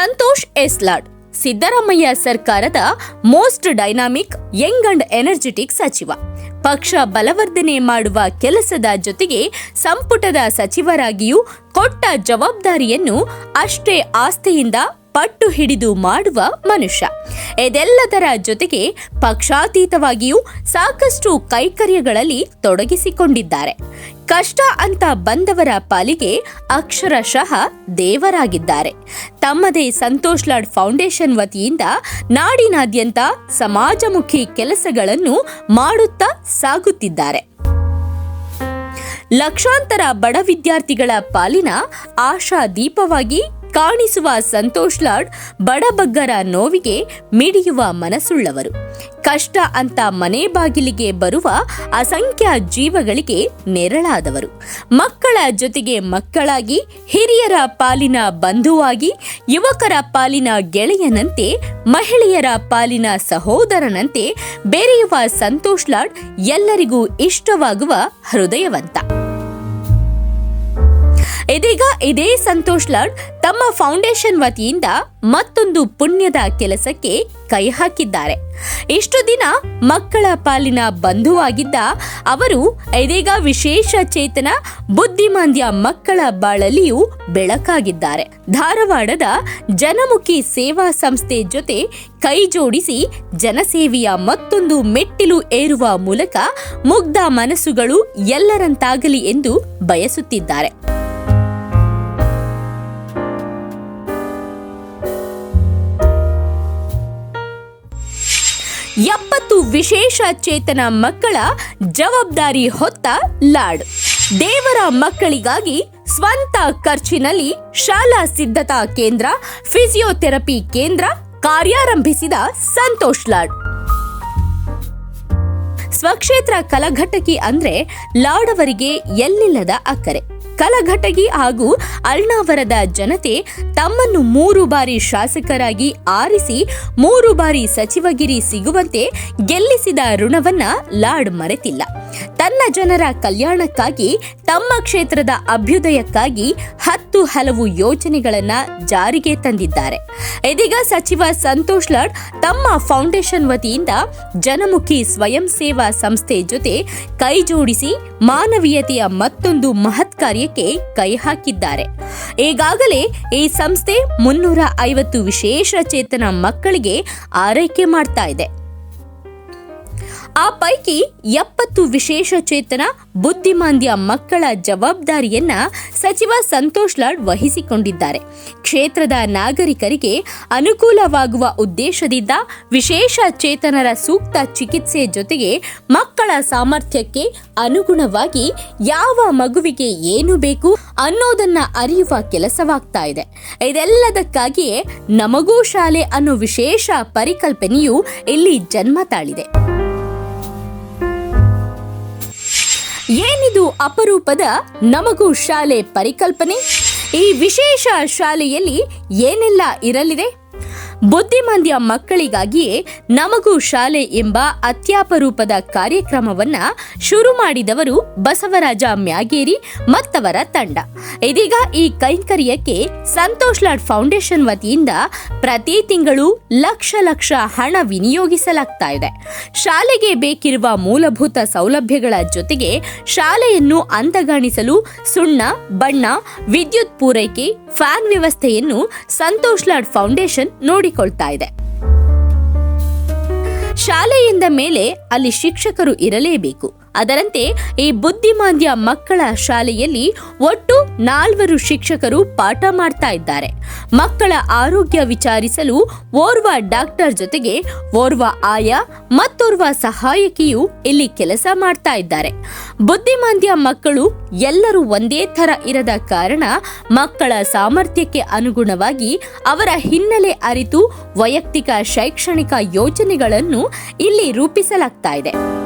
ಸಂತೋಷ್ ಎಸ್ಲಾಡ್, ಸಿದ್ದರಾಮಯ್ಯ ಸರ್ಕಾರದ most dynamic young and energetic ಸಚಿವ. ಪಕ್ಷ ಬಲವರ್ಧನೆ ಮಾಡುವ ಕೆಲಸದ ಜೊತೆಗೆ ಸಂಪುಟದ ಸಚಿವರಾಗಿಯೂ ಕೊಟ್ಟ ಜವಾಬ್ದಾರಿಯನ್ನು ಅಷ್ಟೇ ಆಸ್ಥೆಯಿಂದ ಪಟ್ಟು ಹಿಡಿದು ಮಾಡುವ ಮನುಷ್ಯ. ಇದೆಲ್ಲದರ ಜೊತೆಗೆ ಪಕ್ಷಾತೀತವಾಗಿಯೂ ಸಾಕಷ್ಟು ಕೈಕರ್ಯಗಳಲ್ಲಿ ತೊಡಗಿಸಿಕೊಂಡಿದ್ದಾರೆ. ಕಷ್ಟ ಅಂತ ಬಂದವರ ಪಾಲಿಗೆ ಅಕ್ಷರಶಃ ದೇವರಾಗಿದ್ದಾರೆ. ತಮ್ಮದೇ ಸಂತೋಷ್ ಲಾಡ್ ಫೌಂಡೇಶನ್ ವತಿಯಿಂದ ನಾಡಿನಾದ್ಯಂತ ಸಮಾಜಮುಖಿ ಕೆಲಸಗಳನ್ನು ಮಾಡುತ್ತಾ ಸಾಗುತ್ತಿದ್ದಾರೆ. ಲಕ್ಷಾಂತರ ಬಡ ವಿದ್ಯಾರ್ಥಿಗಳ ಪಾಲಿನ ಆಶಾ ದೀಪವಾಗಿ ಕಾಣಿಸುವ ಸಂತೋಷ್ ಲಾಡ್ ಬಡಬಗ್ಗರ ನೋವಿಗೆ ಮಿಡಿಯುವ ಮನಸ್ಸುಳ್ಳವರು. ಕಷ್ಟ ಅಂತ ಮನೆ ಬಾಗಿಲಿಗೆ ಬರುವ ಅಸಂಖ್ಯ ಜೀವಗಳಿಗೆ ನೆರಳಾದವರು. ಮಕ್ಕಳ ಜೊತೆಗೆ ಮಕ್ಕಳಾಗಿ, ಹಿರಿಯರ ಪಾಲಿನ ಬಂಧುವಾಗಿ, ಯುವಕರ ಪಾಲಿನ ಗೆಳೆಯನಂತೆ, ಮಹಿಳೆಯರ ಪಾಲಿನ ಸಹೋದರನಂತೆ ಬೆರೆಯುವ ಸಂತೋಷ್ ಲಾಡ್ ಎಲ್ಲರಿಗೂ ಇಷ್ಟವಾಗುವ ಹೃದಯವಂತ. ಇದೀಗ ಇದೇ ಸಂತೋಷ್ ಲಾಡ್ ತಮ್ಮ ಫೌಂಡೇಶನ್ ವತಿಯಿಂದ ಮತ್ತೊಂದು ಪುಣ್ಯದ ಕೆಲಸಕ್ಕೆ ಕೈ ಹಾಕಿದ್ದಾರೆ. ಇಷ್ಟು ದಿನ ಮಕ್ಕಳ ಪಾಲಿನ ಬಂಧುವಾಗಿದ್ದ ಅವರು ಇದೀಗ ವಿಶೇಷ ಚೇತನ, ಬುದ್ಧಿಮಾಂದ್ಯ ಮಕ್ಕಳ ಬಾಳಲ್ಲಿಯೂ ಬೆಳಕಾಗಿದ್ದಾರೆ. ಧಾರವಾಡದ ಜನಮುಖಿ ಸೇವಾ ಸಂಸ್ಥೆ ಜೊತೆ ಕೈ ಜೋಡಿಸಿ ಜನಸೇವೆಯ ಮತ್ತೊಂದು ಮೆಟ್ಟಿಲು ಏರುವ ಮೂಲಕ ಮುಗ್ಧ ಮನಸ್ಸುಗಳು ಎಲ್ಲರಂತಾಗಲಿ ಎಂದು ಬಯಸುತ್ತಿದ್ದಾರೆ. ಎಪ್ಪತ್ತು ವಿಶೇಷ ಚೇತನ ಮಕ್ಕಳ ಜವಾಬ್ದಾರಿ ಹೊತ್ತ ಲಾಡ್ ದೇವರ ಮಕ್ಕಳಿಗಾಗಿ ಸ್ವಂತ ಖರ್ಚಿನಲ್ಲಿ ಶಾಲಾ ಸಿದ್ಧತಾ ಕೇಂದ್ರ, ಫಿಸಿಯೋಥೆರಪಿ ಕೇಂದ್ರ ಕಾರ್ಯಾರಂಭಿಸಿದ ಸಂತೋಷ್ ಲಾಡ್ ಸ್ವಕ್ಷೇತ್ರ ಕಲಘಟಕಿ ಅಂದ್ರೆ ಲಾಡವರಿಗೆ ಎಲ್ಲಿಲ್ಲದ ಅಕ್ಕರೆ. ಕಲಘಟಗಿ ಹಾಗೂ ಅಳ್ನಾವರದ ಜನತೆ ತಮ್ಮನ್ನು ಮೂರು ಬಾರಿ ಶಾಸಕರಾಗಿ ಆರಿಸಿ, ಮೂರು ಬಾರಿ ಸಚಿವಗಿರಿ ಸಿಗುವಂತೆ ಗೆಲ್ಲಿಸಿದ ಋಣವನ್ನ ಲಾಡ್ ಮರೆತಿಲ್ಲ. ತನ್ನ ಜನರ ಕಲ್ಯಾಣಕ್ಕಾಗಿ, ತಮ್ಮ ಕ್ಷೇತ್ರದ ಅಭ್ಯುದಯಕ್ಕಾಗಿ ಹತ್ತು ಹಲವು ಯೋಜನೆಗಳನ್ನ ಜಾರಿಗೆ ತಂದಿದ್ದಾರೆ. ಇದೀಗ ಸಚಿವ ಸಂತೋಷ್ ಲಾಡ್ ತಮ್ಮ ಫೌಂಡೇಶನ್ ವತಿಯಿಂದ ಜನಮುಖಿ ಸ್ವಯಂ ಸೇವಾ ಸಂಸ್ಥೆ ಜೊತೆ ಕೈ ಜೋಡಿಸಿ ಮಾನವೀಯತೆಯ ಮತ್ತೊಂದು ಮಹತ್ ಕಾರ್ಯಕ್ಕೆ ಕೈ ಹಾಕಿದ್ದಾರೆ. ಈಗಾಗಲೇ ಈ ಸಂಸ್ಥೆ ಮುನ್ನೂರ ಐವತ್ತು ವಿಶೇಷ ಚೇತನ ಮಕ್ಕಳಿಗೆ ಆರೈಕೆ ಮಾಡ್ತಾ ಇದೆ. ಆ ಪೈಕಿ ಎಪ್ಪತ್ತು ವಿಶೇಷ ಚೇತನ, ಬುದ್ಧಿಮಾಂದ್ಯ ಮಕ್ಕಳ ಜವಾಬ್ದಾರಿಯನ್ನ ಸಚಿವ ಸಂತೋಷ್ ಲಾಡ್ ವಹಿಸಿಕೊಂಡಿದ್ದಾರೆ. ಕ್ಷೇತ್ರದ ನಾಗರಿಕರಿಗೆ ಅನುಕೂಲವಾಗುವ ಉದ್ದೇಶದಿಂದ ವಿಶೇಷ ಚೇತನರ ಸೂಕ್ತ ಚಿಕಿತ್ಸೆ ಜೊತೆಗೆ ಮಕ್ಕಳ ಸಾಮರ್ಥ್ಯಕ್ಕೆ ಅನುಗುಣವಾಗಿ ಯಾವ ಮಗುವಿಗೆ ಏನು ಬೇಕು ಅನ್ನೋದನ್ನ ಅರಿಯುವ ಕೆಲಸವಾಗ್ತಾ ಇದೆ. ಇದೆಲ್ಲದಕ್ಕಾಗಿಯೇ ನಮಗೂ ಶಾಲೆ ಅನ್ನೋ ವಿಶೇಷ ಪರಿಕಲ್ಪನೆಯು ಇಲ್ಲಿ ಜನ್ಮ ತಾಳಿದೆ. ಏನಿದು ಅಪರೂಪದ ನಮಗೂ ಶಾಲೆ ಪರಿಕಲ್ಪನೆ? ಈ ವಿಶೇಷ ಶಾಲೆಯಲ್ಲಿ ಏನೆಲ್ಲ ಇರಲಿದೆ? ಬುದ್ಧಿಮಾಂದ್ಯ ಮಕ್ಕಳಿಗಾಗಿಯೇ ನಮಗೂ ಶಾಲೆ ಎಂಬ ಅತ್ಯಾಪರೂಪದ ಕಾರ್ಯಕ್ರಮವನ್ನ ಶುರು ಮಾಡಿದವರು ಬಸವರಾಜ ಮ್ಯಾಗೇರಿ ಮತ್ತವರ ತಂಡ. ಇದೀಗ ಈ ಕೈಂಕರ್ಯಕ್ಕೆ ಸಂತೋಷ್ ಲಾಡ್ ಫೌಂಡೇಶನ್ ವತಿಯಿಂದ ಪ್ರತಿ ತಿಂಗಳು ಲಕ್ಷ ಲಕ್ಷ ಹಣ ವಿನಿಯೋಗಿಸಲಾಗ್ತಾ ಇದೆ. ಶಾಲೆಗೆ ಬೇಕಿರುವ ಮೂಲಭೂತ ಸೌಲಭ್ಯಗಳ ಜೊತೆಗೆ ಶಾಲೆಯನ್ನು ಅಂದಗಾಣಿಸಲು ಸುಣ್ಣ, ಬಣ್ಣ, ವಿದ್ಯುತ್ ಪೂರೈಕೆ, ಫ್ಯಾನ್ ವ್ಯವಸ್ಥೆಯನ್ನು ಸಂತೋಷ್ ಲಾಡ್ ಫೌಂಡೇಶನ್ ನೋಡಿಕೊಳ್ತಾ ಇದೆ. ಶಾಲೆಯಿಂದ ಮೇಲೆ ಅಲ್ಲಿ ಶಿಕ್ಷಕರು ಇರಲೇಬೇಕು. ಅದರಂತೆ ಈ ಬುದ್ಧಿಮಾಂದ್ಯ ಮಕ್ಕಳ ಶಾಲೆಯಲ್ಲಿ ಒಟ್ಟು ನಾಲ್ವರು ಶಿಕ್ಷಕರು ಪಾಠ ಮಾಡ್ತಾ ಇದ್ದಾರೆ. ಮಕ್ಕಳ ಆರೋಗ್ಯ ವಿಚಾರಿಸಲು ಓರ್ವ ಡಾಕ್ಟರ್ ಜೊತೆಗೆ ಓರ್ವ ಆಯಾ ಮತ್ತೋರ್ವ ಸಹಾಯಕಿಯು ಇಲ್ಲಿ ಕೆಲಸ ಮಾಡ್ತಾ ಇದ್ದಾರೆ. ಬುದ್ಧಿಮಾಂದ್ಯ ಮಕ್ಕಳು ಎಲ್ಲರೂ ಒಂದೇ ಥರ ಇರದ ಕಾರಣ ಮಕ್ಕಳ ಸಾಮರ್ಥ್ಯಕ್ಕೆ ಅನುಗುಣವಾಗಿ ಅವರ ಹಿನ್ನೆಲೆ ಅರಿತು ವೈಯಕ್ತಿಕ ಶೈಕ್ಷಣಿಕ ಯೋಜನೆಗಳನ್ನು ಇಲ್ಲಿ ರೂಪಿಸಲಾಗ್ತಾ ಇದೆ.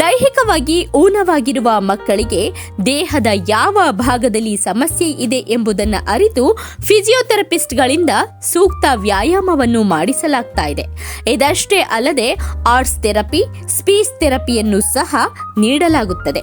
ದೈಹಿಕವಾಗಿ ಊನವಾಗಿರುವ ಮಕ್ಕಳಿಗೆ ದೇಹದ ಯಾವ ಭಾಗದಲ್ಲಿ ಸಮಸ್ಯೆ ಇದೆ ಎಂಬುದನ್ನು ಅರಿತು ಫಿಸಿಯೋಥೆರಪಿಸ್ಟ್ಗಳಿಂದ ಸೂಕ್ತ ವ್ಯಾಯಾಮವನ್ನು ಮಾಡಿಸಲಾಗ್ತಾ ಇದೆ. ಇದಷ್ಟೇ ಅಲ್ಲದೆ ಆರ್ಟ್ಸ್ ಥೆರಪಿ, ಸ್ಪೀಚ್ ಥೆರಪಿಯನ್ನು ಸಹ ನೀಡಲಾಗುತ್ತದೆ.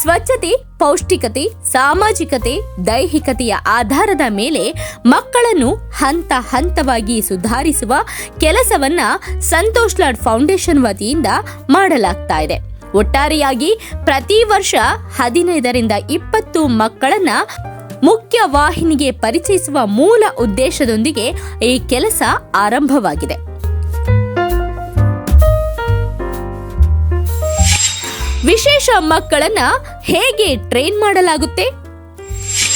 ಸ್ವಚ್ಛತೆ, ಪೌಷ್ಟಿಕತೆ, ಸಾಮಾಜಿಕತೆ, ದೈಹಿಕತೆಯ ಆಧಾರದ ಮೇಲೆ ಮಕ್ಕಳನ್ನು ಹಂತ ಹಂತವಾಗಿ ಸುಧಾರಿಸುವ ಕೆಲಸವನ್ನ ಸಂತೋಷ್ ಲಾಡ್ ಫೌಂಡೇಶನ್ ವತಿಯಿಂದ ಮಾಡಲಾಗ್ತಾ ಇದೆ. ಒಟ್ಟಾರೆಯಾಗಿ ಪ್ರತಿ ವರ್ಷ ಹದಿನೈದರಿಂದ ಇಪ್ಪತ್ತು ಮಕ್ಕಳನ್ನ ಮುಖ್ಯ ವಾಹಿನಿಗೆ ಪರಿಚಯಿಸುವ ಮೂಲ ಉದ್ದೇಶದೊಂದಿಗೆ ಈ ಕೆಲಸ ಆರಂಭವಾಗಿದೆ. ವಿಶೇಷ ಮಕ್ಕಳನ್ನ ಹೇಗೆ ಟ್ರೈನ್ ಮಾಡಲಾಗುತ್ತೆ?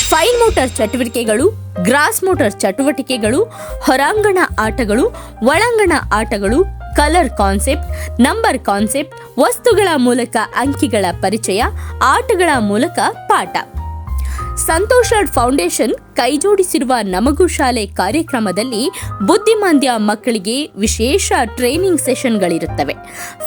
ಫೈನ್ ಮೋಟಾರ್ ಚಟುವಟಿಕೆಗಳು, ಗ್ರಾಸ್ ಮೋಟಾರ್ ಚಟುವಟಿಕೆಗಳು, ಹೊರಾಂಗಣ ಆಟಗಳು, ಒಳಾಂಗಣ ಆಟಗಳು ಕಲರ್ ಕಾನ್ಸೆಪ್ಟ್ ನಂಬರ್ ಕಾನ್ಸೆಪ್ಟ್ ವಸ್ತುಗಳ ಮೂಲಕ ಅಂಕಿಗಳ ಪರಿಚಯ ಆಟಗಳ ಮೂಲಕ ಪಾಠ. ಸಂತೋಷ್ ಫೌಂಡೇಶನ್ ಕೈಜೋಡಿಸಿರುವ ನಮಗು ಶಾಲೆ ಕಾರ್ಯಕ್ರಮದಲ್ಲಿ ಬುದ್ಧಿಮಾಂದ್ಯ ಮಕ್ಕಳಿಗೆ ವಿಶೇಷ ಟ್ರೈನಿಂಗ್ ಸೆಷನ್ಗಳಿರುತ್ತವೆ.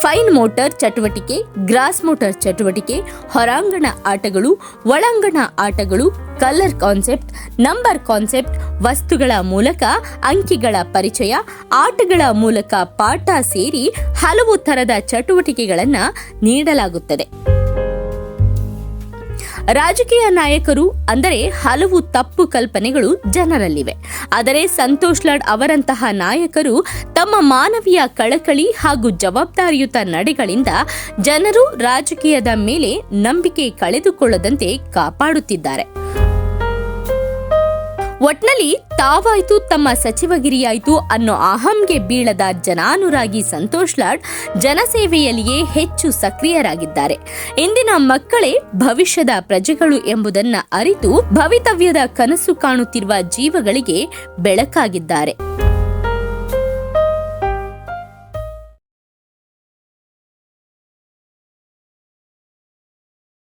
ಫೈನ್ ಮೋಟರ್ ಚಟುವಟಿಕೆ, ಗ್ರಾಸ್ ಮೋಟರ್ ಚಟುವಟಿಕೆ, ಹೊರಾಂಗಣ ಆಟಗಳು, ಒಳಾಂಗಣ ಆಟಗಳು, ಕಲರ್ ಕಾನ್ಸೆಪ್ಟ್, ನಂಬರ್ ಕಾನ್ಸೆಪ್ಟ್, ವಸ್ತುಗಳ ಮೂಲಕ ಅಂಕಿಗಳ ಪರಿಚಯ, ಆಟಗಳ ಮೂಲಕ ಪಾಠ ಸೇರಿ ಹಲವು ಥರದ ಚಟುವಟಿಕೆಗಳನ್ನು ನೀಡಲಾಗುತ್ತದೆ. ರಾಜಕೀಯ ನಾಯಕರು ಅಂದರೆ ಹಲವು ತಪ್ಪು ಕಲ್ಪನೆಗಳು ಜನರಲ್ಲಿವೆ. ಆದರೆ ಸಂತೋಷ್ ಲಾಡ್ ಅವರಂತಹ ನಾಯಕರು ತಮ್ಮ ಮಾನವೀಯ ಕಳಕಳಿ ಹಾಗೂ ಜವಾಬ್ದಾರಿಯುತ ನಡೆಗಳಿಂದ ಜನರು ರಾಜಕೀಯದ ಮೇಲೆ ನಂಬಿಕೆ ಕಳೆದುಕೊಳ್ಳದಂತೆ ಕಾಪಾಡುತ್ತಿದ್ದಾರೆ. ಒಟ್ನಲ್ಲಿ ತಾವಾಯ್ತು, ತಮ್ಮ ಸಚಿವಗಿರಿಯಾಯ್ತು ಅನ್ನೋ ಅಹಂಗೆ ಬೀಳದ ಜನಾನುರಾಗಿ ಸಂತೋಷ್ ಲಾಡ್ ಜನಸೇವೆಯಲ್ಲಿಯೇ ಹೆಚ್ಚು ಸಕ್ರಿಯರಾಗಿದ್ದಾರೆ. ಇಂದಿನ ಮಕ್ಕಳೇ ಭವಿಷ್ಯದ ಪ್ರಜೆಗಳು ಎಂಬುದನ್ನ ಅರಿತು ಭವಿತವ್ಯದ ಕನಸು ಕಾಣುತ್ತಿರುವ ಜೀವಗಳಿಗೆ ಬೆಳಕಾಗಿದ್ದಾರೆ.